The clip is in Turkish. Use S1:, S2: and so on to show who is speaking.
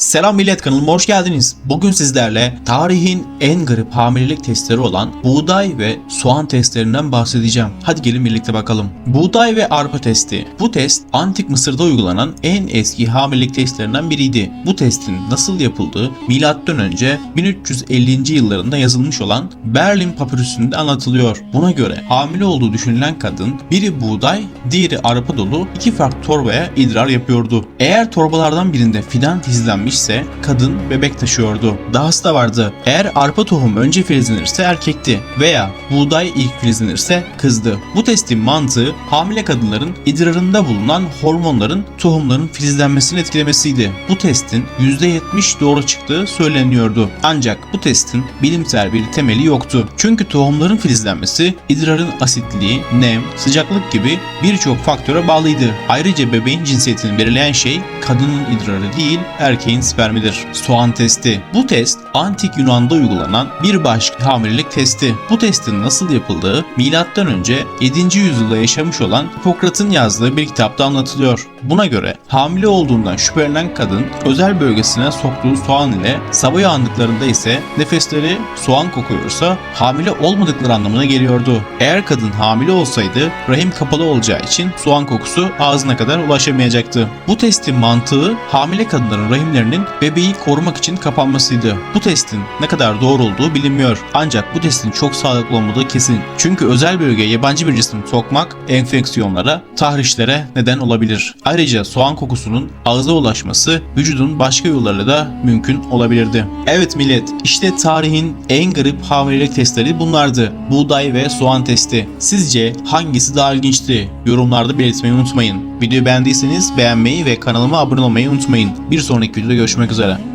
S1: Selam millet kanalıma hoş geldiniz. Bugün sizlerle tarihin en garip hamilelik testleri olan buğday ve soğan testlerinden bahsedeceğim. Hadi gelin birlikte bakalım. Buğday ve arpa testi. Bu test antik Mısır'da uygulanan en eski hamilelik testlerinden biriydi. Bu testin nasıl yapıldığı M.Ö. 1350. yıllarında yazılmış olan Berlin papürüsünde anlatılıyor. Buna göre hamile olduğu düşünülen kadın biri buğday, diğeri arpa dolu iki farklı torbaya idrar yapıyordu. Eğer torbalardan birinde fidan filizlenmişse kadın bebek taşıyordu. Dahası da vardı. Eğer arpa tohum önce filizlenirse erkekti veya buğday ilk filizlenirse kızdı. Bu testin mantığı hamile kadınların idrarında bulunan hormonların tohumların filizlenmesini etkilemesiydi. Bu testin %70 doğru çıktığı söyleniyordu. Ancak bu testin bilimsel bir temeli yoktu. Çünkü tohumların filizlenmesi idrarın asitliği, nem, sıcaklık gibi birçok faktöre bağlıydı. Ayrıca bebeğin cinsiyetini belirleyen şey kadının idrarı değil erkeğin spermidir. Soğan testi. Bu test antik Yunan'da uygulanan bir başka hamilelik testi. Bu testin nasıl yapıldığı önce 7. yüzyılda yaşamış olan Hipokrat'ın yazdığı bir kitapta anlatılıyor. Buna göre hamile olduğundan şüphelenen kadın özel bölgesine soktuğu soğan ile sabah uyandıklarında ise nefesleri soğan kokuyorsa hamile olmadıkları anlamına geliyordu. Eğer kadın hamile olsaydı rahim kapalı olacağı için soğan kokusu ağzına kadar ulaşamayacaktı. Bu testin mantığı hamile kadınların rahimlerinin bebeği korumak için kapanmasıydı. Bu testin ne kadar doğru olduğu bilinmiyor. Ancak bu testin çok sağlıklı olmadığı kesin. Çünkü özel bölgeye yabancı bir cisim sokmak enfeksiyonlara, tahrişlere neden olabilir. Ayrıca soğan kokusunun ağza ulaşması vücudun başka yollarıyla da mümkün olabilirdi. Evet millet, işte tarihin en garip hamilelik testleri bunlardı. Buğday ve soğan testi. Sizce hangisi daha ilginçti? Yorumlarda belirtmeyi unutmayın. Videoyu beğendiyseniz beğenmeyi ve kanalıma abone olmayı unutmayın. Bir sonraki videoda görüşmek üzere.